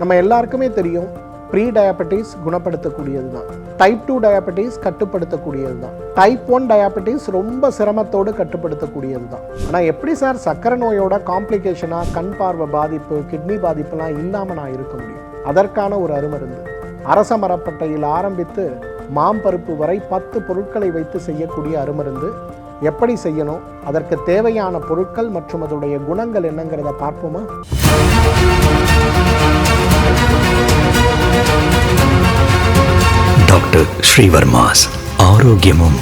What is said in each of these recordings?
நம்ம எல்லாருக்குமே தெரியும் ப்ரீ டயபெட்டிஸ் குணப்படுத்தக்கூடியது தான் டைப் டூ டயபெட்டிஸ் கட்டுப்படுத்தக்கூடியது தான் டைப் ஒன் டயபெட்டிஸ் ரொம்ப சிரமத்தோடு கட்டுப்படுத்தக்கூடியது தான் ஆனால் எப்படி சார் சக்கரை நோயோட காம்ப்ளிகேஷனாக கண் பார்வை பாதிப்பு கிட்னி பாதிப்புலாம் இல்லாமல் நான் இருக்க முடியும்? அதற்கான ஒரு அருமருந்து. அரச மரப்பட்டையில் ஆரம்பித்து மாம்பருப்பு வரை பத்து பொருட்களை வைத்து செய்யக்கூடிய அருமருந்து. எப்படி செய்யணும்? அதற்கு தேவையான பொருட்கள் மற்றும் அதோடைய குணங்கள் என்னங்கிறத பார்ப்போமா? டாக்டர் ஸ்ரீவர்மாஸ் ஆரோக்கியமும்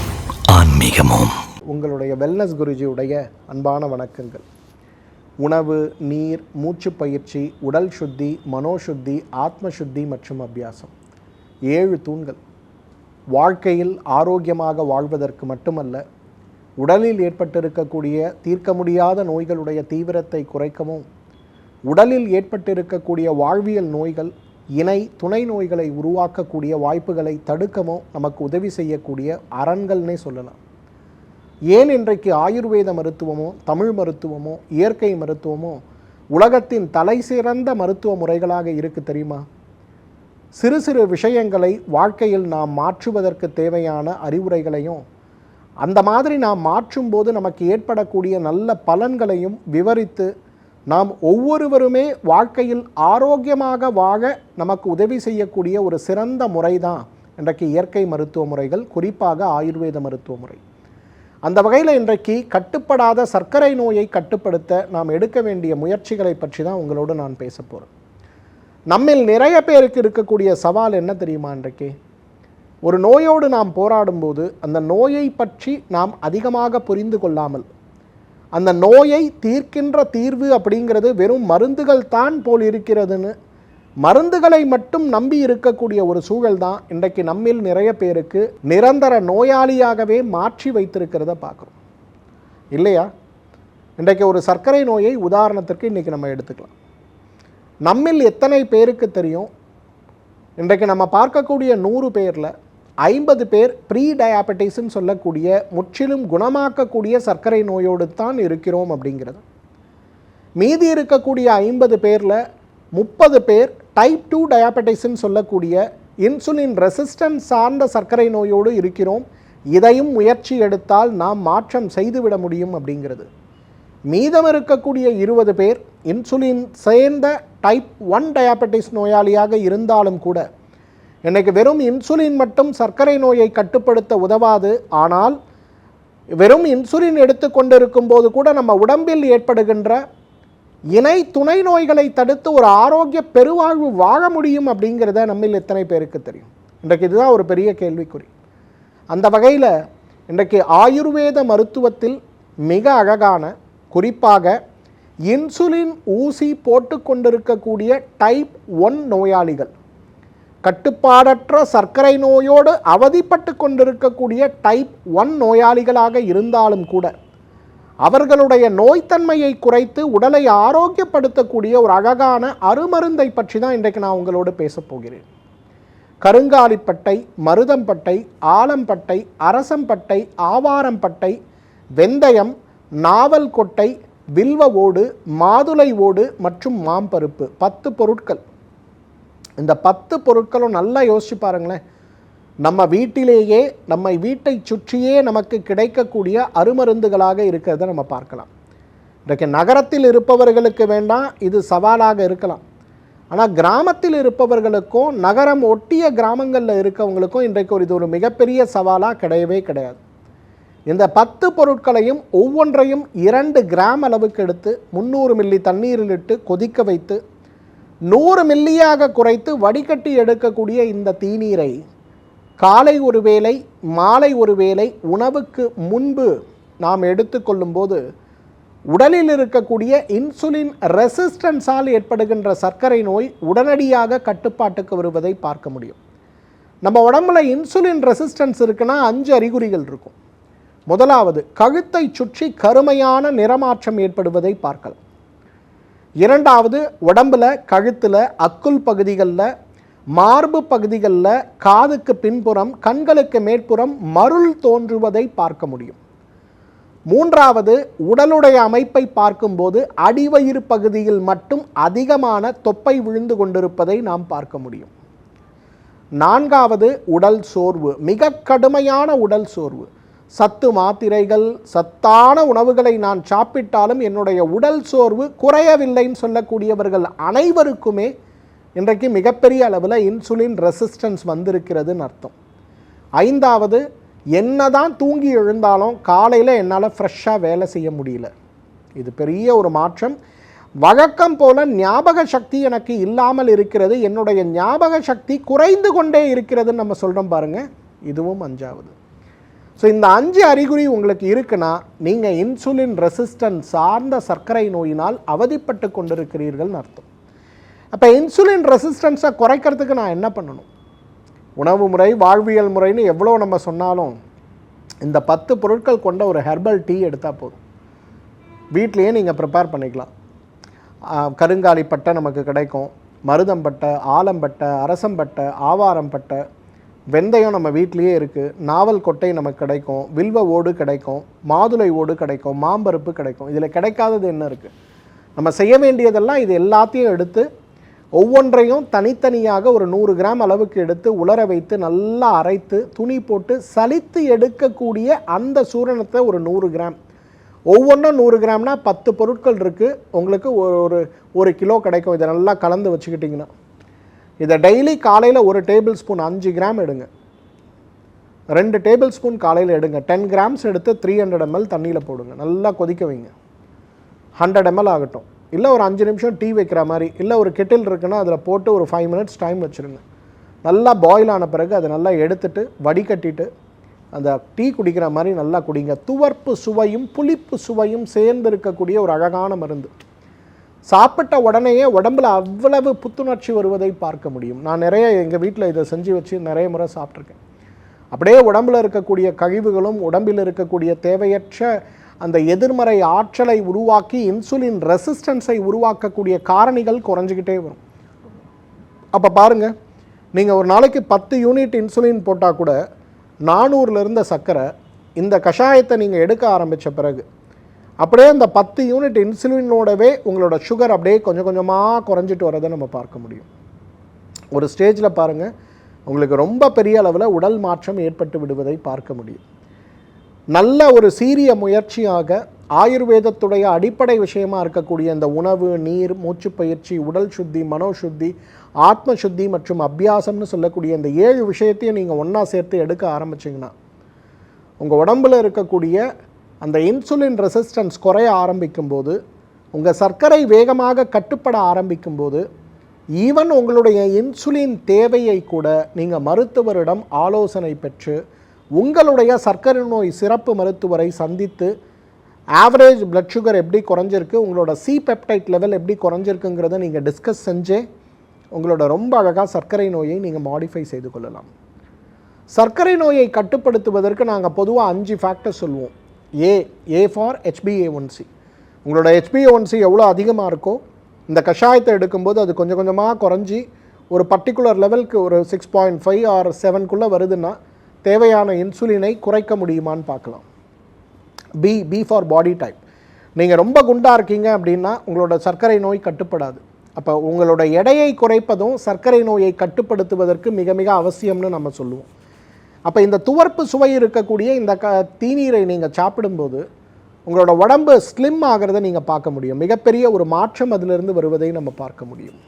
ஆன்மீகமும். உங்களுடைய வெல்னஸ் குருஜியுடைய அன்பான வணக்கங்கள். உணவு நீர் மூச்சு பயிற்சி உடல் சுத்தி மனோசுத்தி ஆத்ம சுத்தி மற்றும் அபியாசம். ஏழு தூண்கள். வாழ்க்கையில் ஆரோக்கியமாக வாழ்வதற்கு மட்டுமல்ல உடலில் ஏற்பட்டிருக்கக்கூடிய தீர்க்க முடியாத நோய்களுடைய தீவிரத்தை குறைக்கவும் உடலில் ஏற்பட்டிருக்கக்கூடிய வாழ்வியல் நோய்கள் இணை துணை நோய்களை உருவாக்கக்கூடிய வாய்ப்புகளை தடுக்கமோ நமக்கு உதவி செய்யக்கூடிய அரண்கள்னே சொல்லலாம். ஏன் இன்றைக்கு ஆயுர்வேத மருத்துவமோ தமிழ் மருத்துவமோ இயற்கை மருத்துவமோ உலகத்தின் தலை சிறந்த மருத்துவ முறைகளாக இருக்கு தெரியுமா? சிறு சிறு விஷயங்களை வாழ்க்கையில் நாம் மாற்றுவதற்கு தேவையான அறிவுரைகளையும் அந்த மாதிரி நாம் மாற்றும்போது நமக்கு ஏற்படக்கூடிய நல்ல பலன்களையும் விவரித்து நாம் ஒவ்வொருவருமே வாழ்க்கையில் ஆரோக்கியமாக வாழ நமக்கு உதவி செய்யக்கூடிய ஒரு சிறந்த முறை தான் இன்றைக்கு இயற்கை மருத்துவ முறைகள் குறிப்பாக ஆயுர்வேத மருத்துவ முறை. அந்த வகையில் இன்றைக்கு கட்டுப்படாத சர்க்கரை நோயை கட்டுப்படுத்த நாம் எடுக்க வேண்டிய முயற்சிகளை பற்றி தான் உங்களோடு நான் பேச போகிறேன் நம்மில் நிறைய பேருக்கு இருக்கக்கூடிய சவால் என்ன தெரியுமா இன்றைக்கு? ஒரு நோயோடு நாம் போராடும்போது அந்த நோயை பற்றி நாம் அதிகமாக புரிந்து கொள்ளாமல் அந்த நோயை தீர்க்கின்ற தீர்வு அப்படிங்கிறது வெறும் மருந்துகள் தான் போல் இருக்கிறதுன்னு மருந்துகளை மட்டும் நம்பி இருக்கக்கூடிய ஒரு சூழல் தான் இன்றைக்கு நம்மில் நிறைய பேருக்கு நிரந்தர நோயாளியாகவே மாற்றி வைத்திருக்கிறத பார்க்குறோம். இல்லையா? இன்றைக்கு ஒரு சர்க்கரை நோயை உதாரணத்திற்கு இன்றைக்கி நம்ம எடுத்துக்கலாம். நம்மில் எத்தனை பேருக்கு தெரியும்? இன்றைக்கு நம்ம பார்க்கக்கூடிய நூறு பேரில் ஐம்பது பேர் ப்ரீ டயாபட்டிஸ்ன்னு சொல்லக்கூடிய முற்றிலும் குணமாக்கக்கூடிய சர்க்கரை நோயோடு தான் இருக்கிறோம் அப்படிங்கிறது. மீதி இருக்கக்கூடிய ஐம்பது பேரில் முப்பது பேர் டைப் டூ டயாபட்டிஸ்ன்னு சொல்லக்கூடிய இன்சுலின் ரெசிஸ்டன்ஸ் சார்ந்த சர்க்கரை நோயோடு இருக்கிறோம். இதையும் முயற்சி எடுத்தால் நாம் மாற்றம் செய்துவிட முடியும் அப்படிங்கிறது. மீதம் இருக்கக்கூடிய இருபது பேர் இன்சுலின் சேர்ந்த டைப் ஒன் டயாபட்டிஸ் நோயாளியாக இருந்தாலும் கூட இன்றைக்கு வெறும் இன்சுலின் மட்டும் சர்க்கரை நோயை கட்டுப்படுத்த உதவாது. ஆனால் வெறும் இன்சுலின் எடுத்துக்கொண்டிருக்கும் போது கூட நம்ம உடம்பில் ஏற்படுகின்ற இணை துணை நோய்களை தடுத்து ஒரு ஆரோக்கிய பெருவாழ்வு வாழ முடியும் அப்படிங்கிறத நம்மில் எத்தனை பேருக்கு தெரியும்? இன்றைக்கு இதுதான் ஒரு பெரிய கேள்விக்குறி. அந்த வகையில் இன்றைக்கு ஆயுர்வேத மருத்துவத்தில் மிக அழகான குறிப்பாக இன்சுலின் ஊசி போட்டு கொண்டிருக்கக்கூடிய டைப் ஒன் நோயாளிகள் கட்டுப்பாடற்ற சர்க்கரை நோயோடு அவதிப்பட்டு கொண்டிருக்கக்கூடிய டைப் ஒன் நோயாளிகளாக இருந்தாலும் கூட அவர்களுடைய நோய்த்தன்மையை குறைத்து உடலை ஆரோக்கியப்படுத்தக்கூடிய ஒரு அழகான அருமருந்தை பற்றி தான் இன்றைக்கு நான் உங்களோடு பேசப்போகிறேன் கருங்காலிப்பட்டை மருதம்பட்டை ஆலம்பட்டை அரசம்பட்டை ஆவாரம்பட்டை வெந்தயம் நாவல் கொட்டை வில்வ ஓடு மாதுளை ஓடு மற்றும் மாம்பருப்பு பத்து பொருட்கள். இந்த பத்து பொருட்களும் நல்லா யோசிச்சு பாருங்களேன். நம்ம வீட்டிலேயே நம்ம வீட்டை சுற்றியே நமக்கு கிடைக்கக்கூடிய அருமருந்துகளாக இருக்கிறத நம்ம பார்க்கலாம். இன்றைக்கு நகரத்தில் இருப்பவர்களுக்கு வேண்டாம் இது சவாலாக இருக்கலாம். ஆனால் கிராமத்தில் இருப்பவர்களுக்கும் நகரம் ஒட்டிய கிராமங்களில் இருக்கவங்களுக்கும் இன்றைக்கு ஒரு இது ஒரு மிகப்பெரிய சவாலாக கிடையவே கிடையாது. இந்த பத்து பொருட்களையும் ஒவ்வொன்றையும் இரண்டு கிராம் அளவுக்கு எடுத்து முந்நூறு மில்லி தண்ணீரில் இட்டு கொதிக்க வைத்து நூறு மில்லியாக குறைத்து வடிகட்டி எடுக்கக்கூடிய இந்த தீநீரை காலை ஒரு வேளை மாலை ஒரு வேளை உணவுக்கு முன்பு நாம் எடுத்துக்கொள்ளும்போது உடலில் இருக்கக்கூடிய இன்சுலின் ரெசிஸ்டன்ஸால் ஏற்படுகின்ற சர்க்கரை நோய் உடனடியாக கட்டுப்பாட்டுக்கு வருவதை பார்க்க முடியும். நம்ம உடம்புல இன்சுலின் ரெசிஸ்டன்ஸ் இருக்குன்னா அஞ்சு அறிகுறிகள் இருக்கும். முதலாவது கழுத்தை சுற்றி கருமையான நிறமாற்றம் ஏற்படுவதை பார்க்கலாம். இரண்டாவது உடம்புல கழுத்தில் அக்குள் பகுதிகளில் மார்பு பகுதிகளில் காதுக்கு பின்புறம் கண்களுக்கு மேற்புறம் மருள் தோன்றுவதை பார்க்க முடியும். மூன்றாவது உடலுடைய அமைப்பை பார்க்கும்போது அடிவயிறு பகுதியில் மட்டும் அதிகமான தொப்பை விழுந்து கொண்டிருப்பதை நாம் பார்க்க முடியும். நான்காவது உடல் சோர்வு மிக கடுமையான உடல் சோர்வு. சத்து மாத்திரைகள் சத்தான உணவுகளை நான் சாப்பிட்டாலும் என்னுடைய உடல் சோர்வு குறையவில்லைன்னு சொல்லக்கூடியவர்கள் அனைவருக்குமே இன்றைக்கு மிகப்பெரிய அளவில் இன்சுலின் ரெசிஸ்டன்ஸ் வந்திருக்கிறதுன்னு அர்த்தம். ஐந்தாவது என்ன தான் தூங்கி எழுந்தாலும் காலையில் என்னால் ஃப்ரெஷ்ஷாக வேலை செய்ய முடியல. இது பெரிய ஒரு மாற்றம். வழக்கம் போல ஞாபக சக்தி எனக்கு இல்லாமல் இருக்கிறது. என்னுடைய ஞாபக சக்தி குறைந்து கொண்டே இருக்கிறதுன்னு நம்ம சொல்கிறோம் பாருங்கள் இதுவும் அஞ்சாவது. ஸோ இந்த அஞ்சு அறிகுறி உங்களுக்கு இருக்குன்னா நீங்கள் இன்சுலின் ரெசிஸ்டன்ஸ் சார்ந்த சர்க்கரை நோயினால் அவதிப்பட்டு கொண்டிருக்கிறீர்கள்னு அர்த்தம். அப்போ இன்சுலின் ரெசிஸ்டன்ஸை குறைக்கிறதுக்கு நான் என்ன பண்ணணும்? உணவு முறை வாழ்வியல் முறைன்னு எவ்வளோ நம்ம சொன்னாலும் இந்த பத்து பொருட்கள் கொண்ட ஒரு ஹெர்பல் டீ எடுத்தால் போதும். வீட்லேயே நீங்கள் ப்ரிப்பேர் பண்ணிக்கலாம். கருங்காலி கருங்காலிப்பட்டை நமக்கு கிடைக்கும். மருதம்பட்டை ஆலம்பட்டை அரசம்பட்டை ஆவாரம்பட்டை வெந்தயம் நம்ம வீட்லேயே இருக்குது நாவல் கொட்டை நமக்கு கிடைக்கும் வில்வ ஓடு கிடைக்கும் மாதுளை ஓடு கிடைக்கும் மாம்பருப்பு கிடைக்கும். இதில் கிடைக்காதது என்ன இருக்குது நம்ம செய்ய வேண்டியதெல்லாம் இது எல்லாத்தையும் எடுத்து ஒவ்வொன்றையும் தனித்தனியாக ஒரு நூறு கிராம் அளவுக்கு எடுத்து உலர வைத்து நல்லா அரைத்து துணி போட்டு சலித்து எடுக்கக்கூடிய அந்த சூரணத்தை ஒரு நூறு கிராம். ஒவ்வொன்றும் நூறு கிராம்னா பத்து பொருட்கள் இருக்குது உங்களுக்கு ஒரு ஒரு ஒரு கிலோ கிடைக்கும். இதை நல்லா கலந்து வச்சுக்கிட்டிங்கன்னா. இதை டெய்லி காலையில் ஒரு டேபிள் ஸ்பூன் அஞ்சு கிராம் எடுங்க. ரெண்டு டேபிள் ஸ்பூன் காலையில் எடுங்க. டென் கிராம்ஸ் எடுத்து த்ரீ ஹண்ட்ரட் எம்எல் தண்ணியில் போடுங்க. நல்லா கொதிக்க வைங்க. ஹண்ட்ரட் எம்எல் ஆகட்டும். இல்லை ஒரு அஞ்சு நிமிஷம் டீ வைக்கிற மாதிரி இல்லை ஒரு கெட்டில் இருக்குன்னா அதில் போட்டு ஒரு ஃபைவ் மினிட்ஸ் டைம் வச்சுருங்க. நல்லா பாயில் ஆன பிறகு அதை நல்லா எடுத்துட்டு வடிகட்டிட்டு அந்த டீ குடிக்கிற மாதிரி நல்லா குடிங்க. துவர்ப்பு சுவையும் புளிப்பு சுவையும் சேர்ந்து இருக்கக்கூடிய ஒரு அழகான மருந்து. சாப்பிட்ட உடனேயே உடம்புல அவ்வளவு புத்துணர்ச்சி வருவதை பார்க்க முடியும். நான் நிறைய எங்கள் வீட்டில் இதை செஞ்சு வச்சு நிறைய முறை சாப்பிட்ருக்கேன் அப்படியே உடம்பில் இருக்கக்கூடிய கழிவுகளும் உடம்பில் இருக்கக்கூடிய தேவையற்ற அந்த எதிர்மறை ஆற்றலை உருவாக்கி இன்சுலின் ரெசிஸ்டன்ஸை உருவாக்கக்கூடிய காரணிகள் குறைஞ்சிக்கிட்டே வரும். அப்போ பாருங்க நீங்கள் ஒரு நாளைக்கு பத்து யூனிட் இன்சுலின் போட்டால் கூட நானூறுல இருந்த சர்க்கரை இந்த கஷாயத்தை நீங்கள் எடுக்க ஆரம்பித்த பிறகு அப்படியே அந்த பத்து யூனிட் இன்சுலினோடவே உங்களோட சுகர் அப்படியே கொஞ்சம் கொஞ்சமாக குறைஞ்சிட்டு வரதை நம்ம பார்க்க முடியும். ஒரு ஸ்டேஜில் பாருங்கள் உங்களுக்கு ரொம்ப பெரிய அளவில் உடல் மாற்றம் ஏற்பட்டு விடுவதை பார்க்க முடியும். நல்ல ஒரு சீரிய முயற்சியாக ஆயுர்வேதத்துடைய அடிப்படை விஷயமா இருக்கக்கூடிய இந்த உணவு நீர் மூச்சு பயிற்சி உடல் சுத்தி மனோசுத்தி ஆத்ம சுத்தி மற்றும் அபியாசம்னு சொல்லக்கூடிய இந்த ஏழு விஷயத்தையும் நீங்கள் ஒன்றா சேர்த்து எடுக்க ஆரம்பிச்சிங்கன்னா உங்கள் உடம்புல இருக்கக்கூடிய அந்த இன்சுலின் ரெசிஸ்டன்ஸ் குறைய ஆரம்பிக்கும் போது உங்கள் சர்க்கரை வேகமாக கட்டுப்பட ஆரம்பிக்கும் போது ஈவன் உங்களுடைய இன்சுலின் தேவையை கூட நீங்கள் மருத்துவரிடம் ஆலோசனை பெற்று உங்களுடைய சர்க்கரை நோய் சிறப்பு மருத்துவரை சந்தித்து ஆவரேஜ் பிளட் சுகர் எப்படி குறைஞ்சிருக்கு உங்களோட சி பெப்டைட் லெவல் எப்படி குறைஞ்சிருக்குங்கிறத நீங்கள் டிஸ்கஸ் செஞ்சே உங்களோட ரொம்ப அழகாக சர்க்கரை நோயை நீங்கள் மாடிஃபை செய்து கொள்ளலாம். சர்க்கரை நோயை கட்டுப்படுத்துவதற்கு நாங்கள் பொதுவாக அஞ்சு ஃபேக்டர் சொல்லுவோம். ஏ ஏ ஃபார் ஹெச்பிஏ ஒன்சி உங்களோட ஹெச்பிஏ ஒன்சி எவ்வளோ அதிகமாக இருக்கோ இந்த கஷாயத்தை எடுக்கும்போது அது கொஞ்சம் கொஞ்சமாக குறைஞ்சி ஒரு பர்டிகுலர் லெவலுக்கு ஒரு சிக்ஸ் பாயிண்ட் ஃபைவ் ஆர் செவன்குள்ளே வருதுன்னா தேவையான இன்சுலினை குறைக்க முடியுமான்னு பார்க்கலாம். B B for body type நீங்கள் ரொம்ப குண்டாக இருக்கீங்க அப்படின்னா உங்களோட சர்க்கரை நோய் கட்டுப்படாது. அப்போ உங்களோட எடையை குறைப்பதும் சர்க்கரை நோயை கட்டுப்படுத்துவதற்கு மிக மிக அவசியம்னு நம்ம சொல்லுவோம். அப்போ இந்த துவர்ப்பு சுவை இருக்கக்கூடிய இந்த க தீநீரை நீங்கள் சாப்பிடும்போது உங்களோட உடம்பு ஸ்லிம் ஆகிறத நீங்கள் பார்க்க முடியும். மிகப்பெரிய ஒரு மாற்றம் அதிலிருந்து வருவதை நம்ம பார்க்க முடியும்.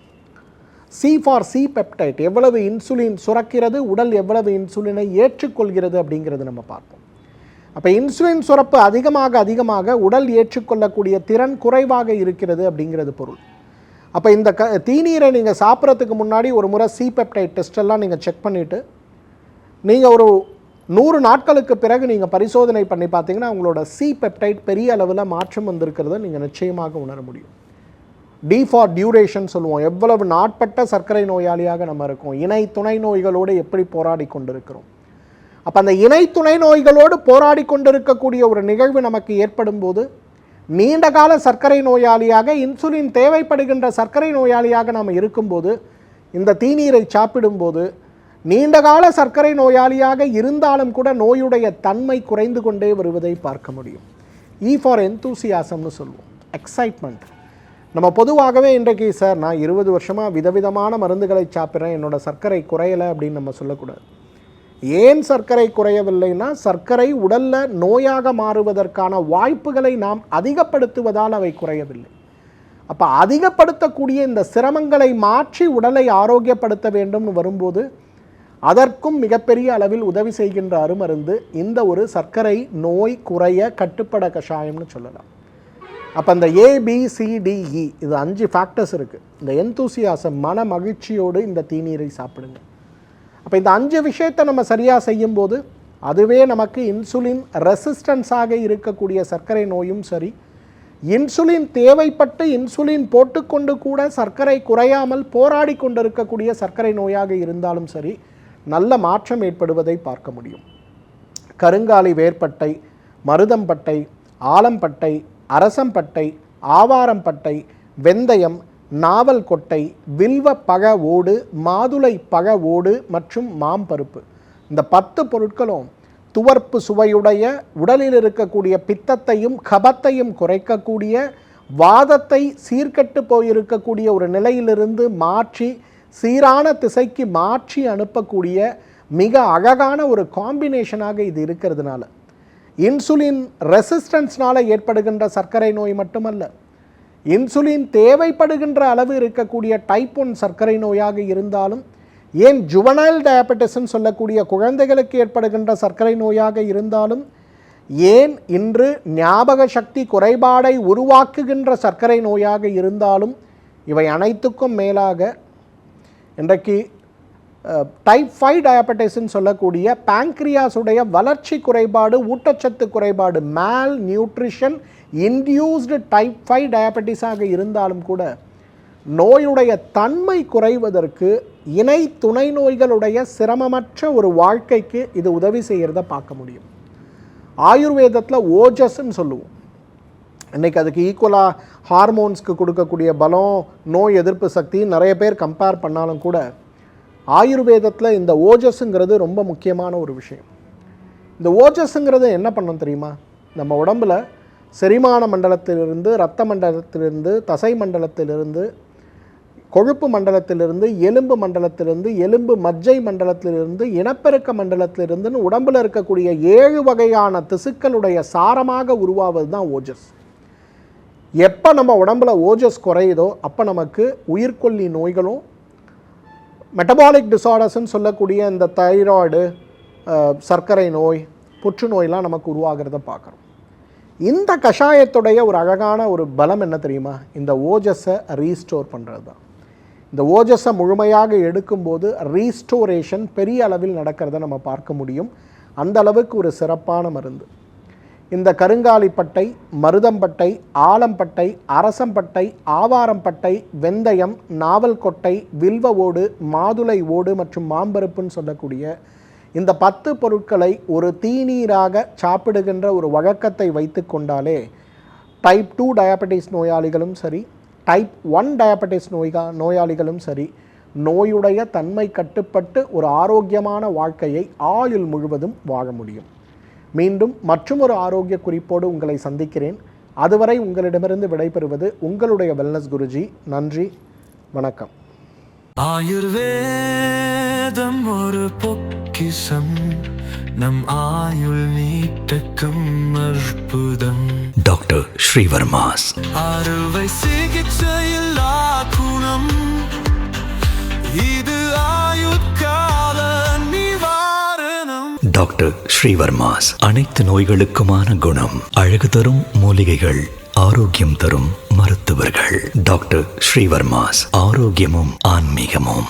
சி ஃபார் சி பெப்டைட் எவ்வளவு இன்சுலின் சுரக்கிறது உடல் எவ்வளவு இன்சுலினை ஏற்றுக்கொள்கிறது அப்படிங்கிறது நம்ம பார்ப்போம். அப்போ இன்சுலின் சுரப்பு அதிகமாக அதிகமாக உடல் ஏற்றுக்கொள்ளக்கூடிய திறன் குறைவாக இருக்கிறது அப்படிங்கிறது பொருள். அப்போ இந்த க தீநீரை நீங்கள் சாப்பிட்றதுக்கு முன்னாடி ஒரு முறை சி பெப்டைட் டெஸ்ட் எல்லாம் நீங்கள் செக் பண்ணிவிட்டு நீங்கள் ஒரு நூறு நாட்களுக்கு பிறகு நீங்கள் பரிசோதனை பண்ணி பார்த்தீங்கன்னா உங்களோட சி பெப்டைட் பெரிய அளவில் மாற்றம் வந்திருக்கிறத நீங்கள் நிச்சயமாக உணர முடியும். டி ஃபார் டியூரேஷன் சொல்லுவோம். எவ்வளவு நாட்பட்ட சர்க்கரை நோயாளியாக நம்ம இருக்கோம். இணை துணை நோய்களோடு எப்படி போராடி கொண்டிருக்கிறோம். அப்போ அந்த இணை துணை நோய்களோடு போராடி கொண்டிருக்கக்கூடிய ஒரு நிகழ்வு நமக்கு ஏற்படும் போது நீண்ட கால சர்க்கரை நோயாளியாக இன்சுலின் தேவைப்படுகின்ற சர்க்கரை நோயாளியாக நாம் இருக்கும்போது இந்த தீநீரை சாப்பிடும்போது நீண்டகால சர்க்கரை நோயாளியாக இருந்தாலும் கூட நோயுடைய தன்மை குறைந்து கொண்டே வருவதை பார்க்க முடியும். இ ஃபார் என்தூசியாசம்னு சொல்லுவோம். எக்ஸைட்மெண்ட் நம்ம பொதுவாகவே இன்றைக்கு சார் நான் இருபது வருஷமாக விதவிதமான மருந்துகளை சாப்பிட்றேன். என்னோட சர்க்கரை குறையலை அப்படின்னு நம்ம சொல்லக்கூடாது. ஏன் சர்க்கரை குறையவில்லைன்னா சர்க்கரை உடலில் நோயாக மாறுவதற்கான வாய்ப்புகளை நாம் அதிகப்படுத்துவதால் அவை குறையவில்லை. அப்போ அதிகப்படுத்தக்கூடிய இந்த சிரமங்களை மாற்றி உடலை ஆரோக்கியப்படுத்த வேண்டும்னு வரும்போது அதற்கும் மிகப்பெரிய அளவில் உதவி செய்கின்ற அருமருந்து இந்த ஒரு சர்க்கரை நோய் குறைய கட்டுப்பட கஷாயம்னு சொல்லலாம். அப்போ இந்த ஏபிசிடிஇ e, இது அஞ்சு ஃபேக்டர்ஸ் இருக்குது இந்த எந்தூசியாசம் மன மகிழ்ச்சியோடு இந்த தீநீரை சாப்பிடுங்க. அப்போ இந்த அஞ்சு விஷயத்தை நம்ம சரியாக செய்யும்போது அதுவே நமக்கு இன்சுலின் ரெசிஸ்டன்ஸாக இருக்கக்கூடிய சர்க்கரை நோயும் சரி. இன்சுலின் தேவைப்பட்டு இன்சுலின் போட்டுக்கொண்டு கூட சர்க்கரை குறையாமல் போராடி கொண்டிருக்கக்கூடிய சர்க்கரை நோயாக இருந்தாலும் சரி நல்ல மாற்றம் ஏற்படுவதை பார்க்க முடியும். கருங்காலி வேர்பட்டை மருதம்பட்டை ஆலம்பட்டை அரசம்பட்டை ஆவாரம்பட்டை வெந்தயம் நாவல் கொட்டை வில்வ பக ஓடு மாதுளை பக ஓடு மற்றும் மாம்பருப்பு. இந்த பத்து பொருட்களும் துவர்ப்பு சுவையுடைய உடலில் இருக்கக்கூடிய பித்தத்தையும் கபத்தையும் குறைக்கக்கூடிய வாதத்தை சீர்கெட்டு போயிருக்கக்கூடிய ஒரு நிலையிலிருந்து மாற்றி சீரான திசைக்கு மாற்றி அனுப்பக்கூடிய மிக அழகான ஒரு காம்பினேஷனாக இது இருக்கிறதுனால. இன்சுலின் ரெசிஸ்டன்ஸ்னால ஏற்படுகின்ற சர்க்கரை நோய் மட்டுமல்ல இன்சுலின் தேவைப்படுகின்ற அளவு இருக்கக்கூடிய டைப் ஒன் சர்க்கரை நோயாக இருந்தாலும் ஏன் ஜுவனைல் டயபெட்டிஸ்ன்னு சொல்லக்கூடிய குழந்தைகளுக்கு ஏற்படுகின்ற சர்க்கரை நோயாக இருந்தாலும் ஏன் இன்று ஞாபக சக்தி குறைபாடை உருவாக்குகின்ற சர்க்கரை நோயாக இருந்தாலும் இவை அனைத்துக்கும் மேலாக இன்றைக்கு டைப் ஃபைவ் டயபெட்டிஸ்ன்னு சொல்லக்கூடிய பேங்க்ரியாஸுடைய வளர்ச்சி குறைபாடு ஊட்டச்சத்து குறைபாடு மேல் நியூட்ரிஷன் இன்டியூஸ்டு டைப் ஃபைவ் டயபெட்டிஸாக இருந்தாலும் கூட நோயுடைய தன்மை குறைவதற்கு இணை துணை நோய்களுடைய சிரமமற்ற ஒரு வாழ்க்கைக்கு இது உதவி செய்கிறத பார்க்க முடியும். ஆயுர்வேதத்தில் ஓஜஸ்ன்னு சொல்லுவோம். இன்றைக்கி அதுக்கு ஈக்குவலாக ஹார்மோன்ஸ்க்கு கொடுக்கக்கூடிய பலம் நோய் எதிர்ப்பு சக்தி நிறைய பேர் கம்பேர் பண்ணாலும் கூட ஆயுர்வேதத்தில் இந்த ஓஜஸ்ங்கிறது ரொம்ப முக்கியமான ஒரு விஷயம். இந்த ஓஜஸ்ங்கிறது என்ன பண்ணும் தெரியுமா? நம்ம உடம்பில் செரிமான மண்டலத்திலிருந்து ரத்த மண்டலத்திலிருந்து தசை மண்டலத்திலிருந்து கொழுப்பு மண்டலத்திலிருந்து எலும்பு மண்டலத்திலிருந்து எலும்பு மஜ்ஜை மண்டலத்திலிருந்து இனப்பெருக்க மண்டலத்திலிருந்துன்னு உடம்பில் இருக்கக்கூடிய ஏழு வகையான திசுக்களுடைய சாரமாக உருவாவது தான் ஓஜஸ். எப்போ நம்ம உடம்புல ஓஜஸ் குறையுதோ அப்போ நமக்கு உயிர்கொல்லி நோய்களும் மெட்டபாலிக் டிசார்டர்ஸ்ன்னு சொல்லக்கூடிய இந்த தைராய்டு சர்க்கரை நோய் புற்றுநோயெலாம் நமக்கு உருவாகிறத பார்க்குறோம். இந்த கஷாயத்துடைய ஒரு அழகான ஒரு பலம் என்ன தெரியுமா? இந்த ஓஜஸை ரீஸ்டோர் பண்ணுறது தான் இந்த ஓஜஸை முழுமையாக எடுக்கும்போது ரீஸ்டோரேஷன் பெரிய அளவில் நடக்கிறத நம்ம பார்க்க முடியும். அந்த அளவுக்கு ஒரு சிறப்பான மருந்து. இந்த கருங்காலிப்பட்டை மருதம்பட்டை ஆலம்பட்டை அரசம்பட்டை ஆவாரம்பட்டை வெந்தயம் நாவல் கொட்டை வில்வ ஓடு மாதுளை ஓடு மற்றும் மாம்பருப்புன்னு சொல்லக்கூடிய இந்த பத்து பொருட்களை ஒரு தீநீராக சாப்பிடுகின்ற ஒரு வழக்கத்தை வைத்து கொண்டாலே டைப் டூ டயபெட்டிஸ் நோயாளிகளும் சரி டைப் ஒன் டயபெட்டிஸ் நோய்கா நோயாளிகளும் சரி நோயுடைய தன்மை கட்டுப்பட்டு ஒரு ஆரோக்கியமான வாழ்க்கையை ஆயுள் முழுவதும் வாழ முடியும். மீண்டும் மற்றொரு ஆரோக்கிய குறிப்போடு உங்களை சந்திக்கிறேன். அதுவரை உங்களிடமிருந்து விடைபெறுவது உங்களுடைய வெல்னஸ் குருஜி. நன்றி வணக்கம். ஆயுர்வேதம் ஒரு பொக்கிஷம். நம் ஆயுள் நீட்டக்கும் அற்புதம். டாக்டர் ஸ்ரீவர்மாஸ். அறுவை சிகிச்சையில் குணம். இது டாக்டர் ஸ்ரீவர்மாஸ். அனைத்து நோய்களுக்குமான குணம் அழகு தரும் மூலிகைகள் ஆரோக்கியம் தரும் மருத்துவர்கள். டாக்டர் ஸ்ரீவர்மாஸ் ஆரோக்கியமும் ஆன்மீகமும்.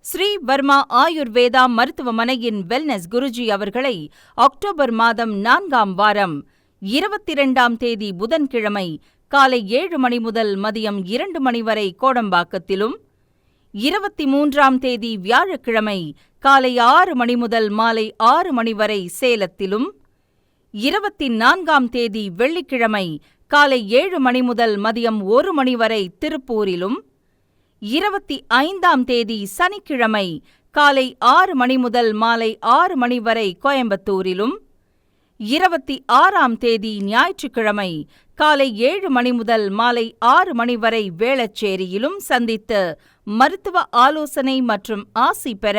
ஸ்ரீ வர்மா ஆயுர்வேதா மருத்துவமனையின் வெல்னஸ் குருஜி அவர்களை அக்டோபர் மாதம் நான்காம் வாரம் இருபத்தி இரண்டாம் தேதி புதன்கிழமை காலை ஏழு மணி முதல் மதியம் இரண்டு மணி வரை கோடம்பாக்கத்திலும் இருபத்தி மூன்றாம் தேதி வியாழக்கிழமை காலை ஆறு மணி முதல் மாலை ஆறு மணி வரை சேலத்திலும் இருபத்தி நான்காம் தேதி வெள்ளிக்கிழமை காலை ஏழு மணி முதல் மதியம் ஒரு மணி வரை திருப்பூரிலும் இருபத்தி ஐந்தாம் தேதி சனிக்கிழமை காலை ஆறு மணி முதல் மாலை ஆறு மணி வரை கோயம்புத்தூரிலும் இருபத்தி ஆறாம் தேதி ஞாயிற்றுக்கிழமை காலை ஏழு மணி முதல் மாலை ஆறு மணி வரை வேளச்சேரியிலும் சந்தித்து மருத்துவ ஆலோசனை மற்றும் ஆசி பெற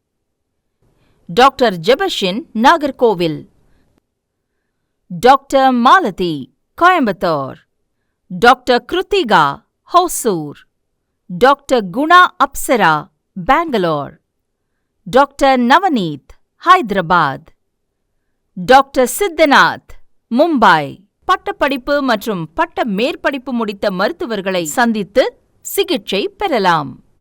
Doctor Jebashin Nagercoil. Doctor Malathi Coimbatore. Doctor Kiruthika Hosur. Doctor Guna Apsara Bangalore. Doctor Navneeth Hyderabad. Doctor Siddhanath Mumbai. பட்டப்படிப்பு மற்றும் பட்ட மேற்படிப்பு முடித்த மருத்துவர்களை சந்தித்து சிகிச்சை பெறலாம்.